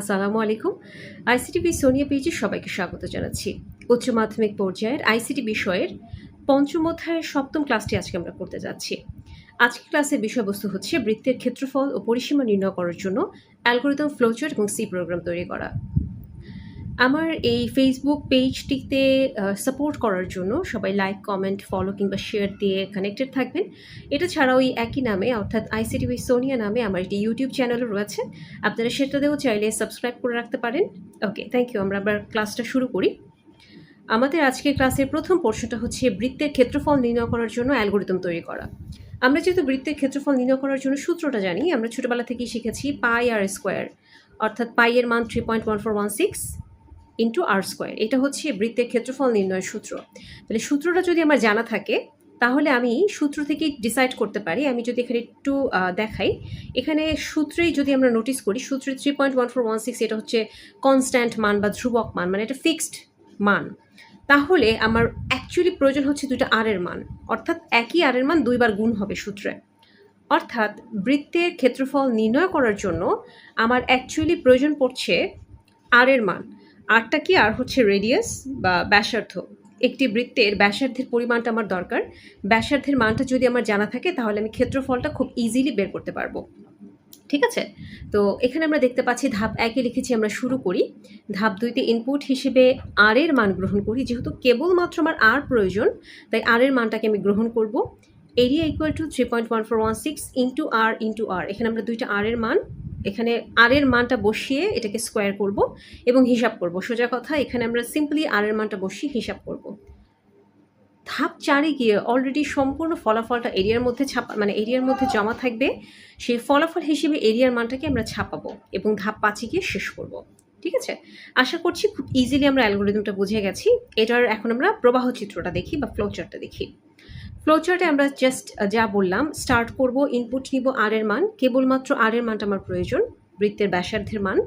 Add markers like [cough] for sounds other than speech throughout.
আসসালামু আলাইকুম। আইসিটিভি সোনিয়া পেজে সবাইকে স্বাগত জানাচ্ছি। উচ্চ মাধ্যমিক পর্যায়ের আইসিটি বিষয়ের পঞ্চম অধ্যায়ের সপ্তম ক্লাসটি আজকে আমরা করতে যাচ্ছি। আজকের ক্লাসের বিষয়বস্তু হচ্ছে বৃত্তের ক্ষেত্রফল ও পরিসীমা নির্ণয় করার জন্য অ্যালগোরিদম ফ্লোচার এবং সি প্রোগ্রাম তৈরি করা। আমার এই ফেসবুক পেজটিতে সাপোর্ট করার জন্য সবাই লাইক কমেন্ট ফলো কিংবা শেয়ার দিয়ে কানেক্টেড থাকবেন। এটা ছাড়াও এই একই নামে, অর্থাৎ আইসিটিভি সোনিয়া নামে আমার একটি ইউটিউব চ্যানেলও রয়েছে। আপনারা সেটাতেও চাইলে সাবস্ক্রাইব করে রাখতে পারেন। ওকে থ্যাংক ইউ আমরা আবার ক্লাসটা শুরু করি। আমাদের আজকের ক্লাসের প্রথম পোর্শনটা হচ্ছে বৃত্তের ক্ষেত্রফল নির্ণয় করার জন্য অ্যালগোরিদম তৈরি করা। আমরা যেহেতু বৃত্তের ক্ষেত্রফল নির্ণয় করার জন্য সূত্রটা জানি, আমরা ছোটোবেলা থেকেই শিখেছি পাই আর স্কোয়ার অর্থাৎ পাই এর মান three point one four one six into r square এটা হচ্ছে বৃত্তের ক্ষেত্রফল নির্ণয়ের সূত্র। তাহলে সূত্রটা যদি আমার জানা থাকে, তাহলে আমি সূত্র থেকে ডিসাইড করতে পারি। আমি যদি এখানে একটু দেখাই। এখানে সূত্রেই যদি আমরা নোটিস করি, সূত্রে three point one four one six এটা হচ্ছে কনস্ট্যান্ট মান বা ধ্রুবক মান মানে এটা ফিক্সড মান। তাহলে আমার অ্যাকচুয়ালি প্রয়োজন হচ্ছে দুটো আর এর মান। অর্থাৎ একই আর এর মান দুইবার গুণ হবে সূত্রে। অর্থাৎ বৃত্তের ক্ষেত্রফল নির্ণয় করার জন্য আমার অ্যাকচুয়ালি প্রয়োজন পড়ছে আর এর মান। আরটা কি? আর হচ্ছে রেডিয়াস বা ব্যাসার্ধ। একটি বৃত্তের ব্যাসার্ধের পরিমাণটা আমার দরকার। ব্যাসার্ধের মানটা যদি আমার জানা থাকে, তাহলে আমি ক্ষেত্রফলটা খুব ইজিলি বের করতে পারব। ঠিক আছে? তো এখানে আমরা দেখতে পাচ্ছি ধাপ একে লিখেছি আমরা শুরু করি। ধাপ দুইতে ইনপুট হিসেবে আর এর মান গ্রহণ করি। যেহেতু কেবলমাত্র আমার আর প্রয়োজন, তাই আর এর মানটাকে আমি গ্রহণ করব। Area equal to three point one four one six into r into r এখানে আমরা দুইটা আর এর মান এখানে আর এর মানটা বসিয়ে এটাকে স্কোয়ার করব এবং হিসাব করব। সোজা কথা, এখানে আমরা সিম্পলি আর এর মানটা বসিয়ে হিসাব করব। ধাপ চারে গিয়ে অলরেডি সম্পূর্ণ ফলাফলটা এরিয়ার মধ্যে ছাপা মানে এরিয়ার মধ্যে জমা থাকবে, সেই ফলাফল হিসেবে এরিয়ার মানটাকে আমরা ছাপাবো এবং ধাপ পাঁচে গিয়ে শেষ করব। ঠিক আছে? আশা করছি খুব ইজিলি আমরা অ্যালগোরিদমটা বুঝে গেছি। এটার এখন আমরা প্রবাহ চিত্রটা দেখি বা ফ্লোচারটা দেখি। ফ্লোচার্টে আমরা জাস্ট যা বললাম স্টার্ট করব ইনপুট নিব আর এর মান, কেবলমাত্র আর এর মানটা আমার প্রয়োজন, বৃত্তের ব্যাসার্ধের মান।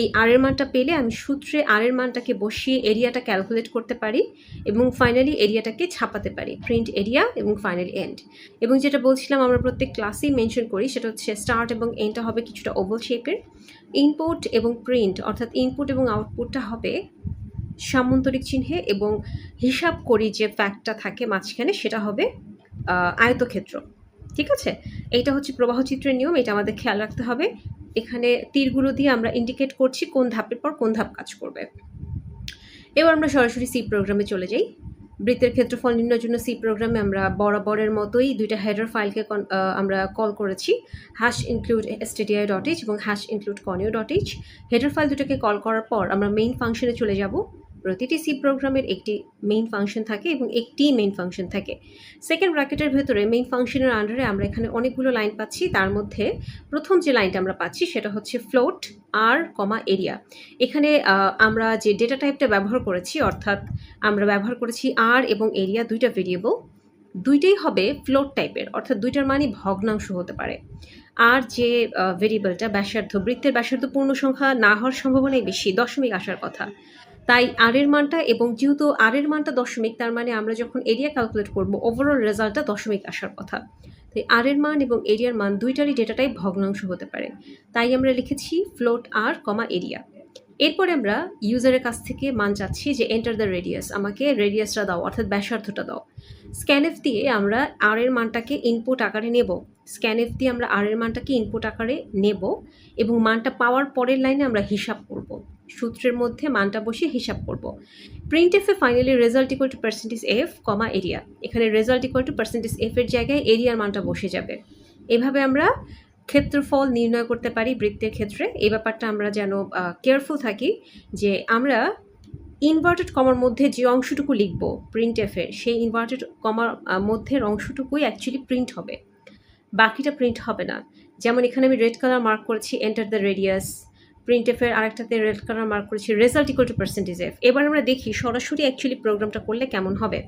এই আর এর মানটা পেলে আমি সূত্রে আর এর মানটাকে বসিয়ে এরিয়াটা ক্যালকুলেট করতে পারি এবং ফাইনালি এরিয়াটাকে ছাপাতে পারি প্রিন্ট এরিয়া এবং ফাইনালি এন্ড এবং যেটা বলছিলাম, আমরা প্রত্যেক ক্লাসেই মেনশন করি, সেটা হচ্ছে স্টার্ট এবং এন্ডটা হবে কিছুটা ওভাল শেপের ইনপুট এবং প্রিন্ট অর্থাৎ ইনপুট এবং আউটপুটটা হবে সামন্তরিক চিহ্নে এবং হিসাব করি যে ফ্যাক্টটা থাকে মাঝখানে, সেটা হবে আয়তক্ষেত্র। ঠিক আছে? এইটা হচ্ছে প্রবাহ চিত্রের নিয়ম, এটা আমাদের খেয়াল রাখতে হবে। এখানে তীরগুলো দিয়ে আমরা ইন্ডিকেট করছি কোন ধাপের পর কোন ধাপ কাজ করবে। এবার আমরা সরাসরি সি প্রোগ্রামে চলে যাই। বৃত্তের ক্ষেত্রফল নির্ণয়ের জন্য সি প্রোগ্রামে আমরা বরাবরের মতোই দুইটা হেডার ফাইলকে আমরা কল করেছি। Hash include STDIO dot H এবং hash include conio dot H header file দুটোকে কল করার পর আমরা মেইন ফাংশনে চলে যাব। প্রতিটি সি প্রোগ্রামের একটি মেইন ফাংশন থাকে এবং একটি মেইন ফাংশন থাকে। সেকেন্ড ব্র্যাকেটের ভেতরে মেইন ফাংশনের আন্ডারে আমরা এখানে অনেকগুলো লাইন পাচ্ছি। তার মধ্যে প্রথম যে লাইনটা আমরা পাচ্ছি সেটা হচ্ছে ফ্লোট আর কমা এরিয়া এখানে আমরা যে ডেটা টাইপটা ব্যবহার করেছি, অর্থাৎ আমরা ব্যবহার করেছি আর এবং এরিয়া দুইটা ভেরিয়েবল দুইটাই হবে ফ্লোট টাইপের অর্থাৎ দুইটার মানই ভগ্নাংশ হতে পারে। আর যে ভেরিয়েবলটা ব্যাসার্ধ, বৃত্তের ব্যাসার্ধ পূর্ণ সংখ্যা না হওয়ার সম্ভাবনাই বেশি, দশমিক আসার কথা। তাই আর এর মানটা এবং যেহেতু আর এর মানটা দশমিক, তার মানে আমরা যখন এরিয়া ক্যালকুলেট করব ওভারঅল রেজাল্টটা দশমিক আসার কথা। তাই আর এর মান এবং এরিয়ার মান দুইটারই ডেটাটাই ভগ্নাংশ হতে পারে। তাই আমরা লিখেছি ফ্লোট আর কমা এরিয়া এরপরে আমরা ইউজারের কাছ থেকে মান চাচ্ছি যে এন্টার দ্য রেডিয়াস আমাকে রেডিয়াসটা দাও, অর্থাৎ ব্যাসার্ধটা দাও। স্ক্যানএফ দিয়ে আমরা আর এর মানটাকে ইনপুট আকারে নেব। স্ক্যানএফ দিয়ে আমরা আর এর মানটাকে ইনপুট আকারে নেব এবং মানটা পাওয়ার পরের লাইনে আমরা হিসাব করব। সূত্রের মধ্যে মানটা বসিয়ে হিসাব করব। প্রিন্ট এফে finally result equal to percentage f comma area এখানে result equal to percentage f এর জায়গায় এরিয়ার মানটা বসে যাবে। এভাবে আমরা ক্ষেত্রফল নির্ণয় করতে পারি বৃত্তের ক্ষেত্রে। এই ব্যাপারটা আমরা যেন কেয়ারফুল থাকি যে আমরা ইনভার্টেড কমার মধ্যে যে অংশটুকু লিখব প্রিন্ট এফের সেই ইনভার্টেড কমার মধ্যের অংশটুকুই অ্যাকচুয়ালি প্রিন্ট হবে। বাকিটা প্রিন্ট হবে না। যেমন এখানে আমি রেড কালার মার্ক করেছি এন্টার দ্য রেডিয়াস প্রিন্ট এফের আরেকটাতে রেড কালার মার্ক করেছি result equal to percentage f এবার আমরা দেখি সরাসরি অ্যাকচুয়ালি প্রোগ্রামটা করলে কেমন হবে।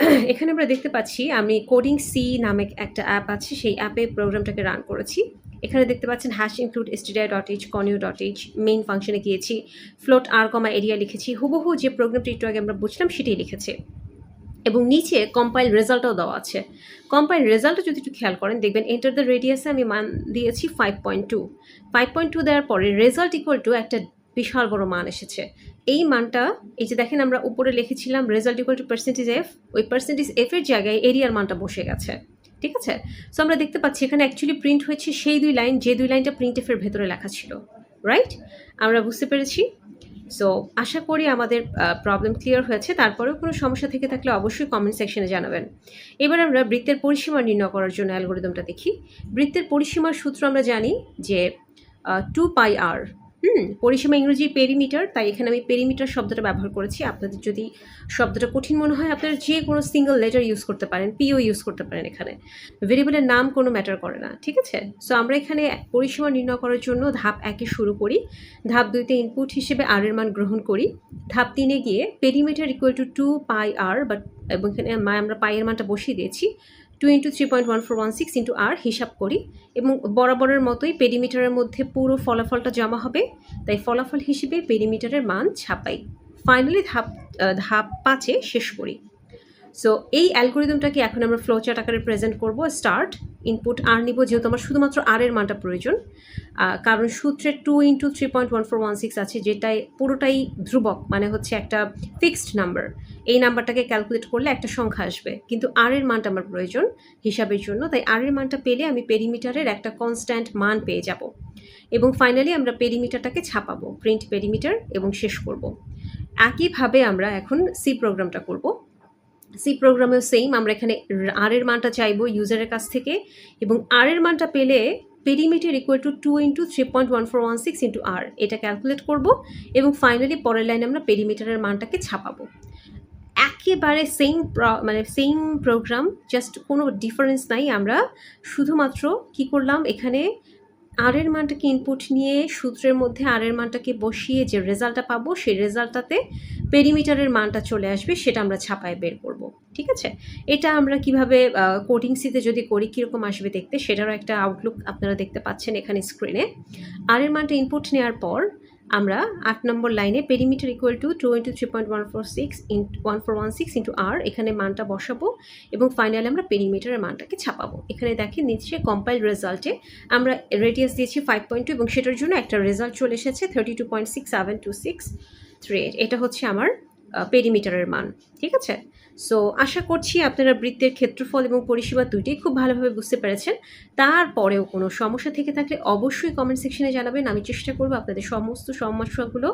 [clears throat] এখানে আমরা দেখতে পাচ্ছি, আমি কোডিং সি নামে একটা অ্যাপ আছে, সেই অ্যাপে প্রোগ্রামটাকে রান করেছি। এখানে দেখতে পাচ্ছেন hash include STDIO dot H conio dot H main ফাংশনে গিয়েছি ফ্লোট আর কমা এরিয়া লিখেছি। হুবহু যে প্রোগ্রামটি একটু আগে আমরা বুঝলাম সেটাই লিখেছি। এবং নিচে কম্পাইল রেজাল্টও দেওয়া আছে। কম্পাইল রেজাল্টও যদি একটু খেয়াল করেন, দেখবেন এন্টার দ্য রেডিয়াসে আমি মান দিয়েছি five point two five point two দেওয়ার পরে রেজাল্ট ইকুয়াল টু একটা বিশাল বড় মান এসেছে। এই মানটা, এই যে দেখেন আমরা উপরে লিখেছিলাম result equal to percentage f ওই পার্সেন্টেজ এফ এর জায়গায় এরিয়ার মানটা বসে গেছে। ঠিক আছে? সো আমরা দেখতে পাচ্ছি এখানে অ্যাকচুয়ালি প্রিন্ট হয়েছে সেই দুই লাইন যে দুই লাইনটা প্রিন্ট এফের ভেতরে লেখা ছিল। রাইট আমরা বুঝতে পেরেছি? সো আশা করি আমাদের প্রবলেম ক্লিয়ার হয়েছে। তারপরেও কোনো সমস্যা থেকে থাকলে অবশ্যই কমেন্ট সেকশনে জানাবেন। এবার আমরা বৃত্তের পরিসীমা নির্ণয় করার জন্য অ্যালগোরিদমটা দেখি। বৃত্তের পরিসীমার সূত্র আমরা জানি যে টু পাই আর হুম। পরিসীমা ইংরেজি পেরিমিটার তাই এখানে আমি পেরিমিটার শব্দটা ব্যবহার করেছি। আপনাদের যদি শব্দটা কঠিন মনে হয়, আপনারা যে কোনো সিঙ্গেল লেটার ইউজ করতে পারেন পিও ইউজ করতে পারেন এখানে। ভেরিয়েবলের নাম কোনো ম্যাটার করে না, ঠিক আছে? সো আমরা এখানে পরিসীমা নির্ণয় করার জন্য ধাপ একে শুরু করি। ধাপ দুইতে ইনপুট হিসেবে আর এর মান গ্রহণ করি। ধাপ তিনে গিয়ে perimeter equal to two pi r but এবং এখানে আমরা পাইয়ের মানটা বসিয়ে দিয়েছি। Two into three point one four one six into r হিসাব করি এবং বরাবরের মতোই পেরিমিটারের মধ্যে পুরো ফলাফলটা জমা হবে, তাই ফলাফল হিসেবে পেরিমিটারের মান ছাপাই। ফাইনালি ধাপ ধাপ পাঁচে শেষ করি। সো এই অ্যালগোরিদমটাকে এখন আমরা ফ্লো চার্ট আকারে প্রেজেন্ট করব? স্টার্ট ইনপুট আর নিব, যেহেতু আমার শুধুমাত্র আর এর মানটা প্রয়োজন। কারণ সূত্রে two into three point one four one six আছে, যেটাই পুরোটাই ধ্রুবক মানে হচ্ছে একটা ফিক্সড নাম্বার এই নাম্বারটাকে ক্যালকুলেট করলে একটা সংখ্যা আসবে। কিন্তু আর এর মানটা আমার প্রয়োজন হিসাবের জন্য, তাই আর এর মানটা পেলে আমি পেরিমিটারের একটা কনস্ট্যান্ট মান পেয়ে যাব। এবং ফাইনালি আমরা পেরিমিটারটাকে ছাপাবো প্রিন্ট পেরিমিটার এবং শেষ করব। একইভাবে আমরা এখন সি প্রোগ্রামটা করব। সি প্রোগ্রামেও সেম আমরা এখানে আর এর মানটা চাইব ইউজারের কাছ থেকে এবং আর এর মানটা পেলে perimeter equal to two into three point one four one six into r এটা ক্যালকুলেট করব এবং ফাইনালি পরের লাইনে আমরা পেরিমিটারের মানটাকে ছাপাবো। একেবারে সেম মানে সেম প্রোগ্রাম জাস্ট কোনো ডিফারেন্স নাই। আমরা শুধুমাত্র কি করলাম, এখানে আর এর মানটাকে ইনপুট নিয়ে সূত্রের মধ্যে আর এর মানটাকে বসিয়ে যে রেজাল্টটা পাবো, সেই রেজাল্টটাতে পেরিমিটারের মানটা চলে আসবে, সেটা আমরা ছাপায় বের করব। ঠিক আছে? এটা আমরা কীভাবে কোডিং সিতে যদি করি, কীরকম আসবে দেখতে, সেটারও একটা আউটলুক আপনারা দেখতে পাচ্ছেন এখানে স্ক্রিনে আর এর মানটা ইনপুট নেওয়ার পর আমরা আট নম্বর লাইনে perimeter equal to two into three point one four six one four one six into r এখানে মানটা বসাবো এবং ফাইনালি আমরা পেরিমিটারের মানটাকে ছাপাবো। এখানে দেখেন নিচে কম্পাইল রেজাল্টে আমরা রেডিয়াস দিয়েছি ফাইভ পয়েন্ট টু এবং সেটার জন্য একটা রেজাল্ট চলে এসেছে thirty two point six seven two six three এটা হচ্ছে আমার পেরিমিটারের মান, ঠিক আছে? সো আশা করছি আপনারা বৃত্তের ক্ষেত্রফল এবং পরিষেবা দুইটাই খুব ভালোভাবে বুঝতে পেরেছেন। তারপরেও কোনো সমস্যা থেকে থাকলে অবশ্যই কমেন্ট সেকশনে জানাবেন। আমি চেষ্টা করব আপনাদের সমস্ত সমস্যাগুলো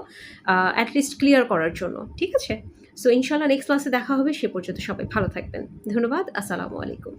অ্যাটলিস্ট ক্লিয়ার করার জন্য, ঠিক আছে? সো ইনশাল্লাহ নেক্সট ক্লাসে দেখা হবে। সে পর্যন্ত সবাই ভালো থাকবেন। ধন্যবাদ। আসসালামু আলাইকুম।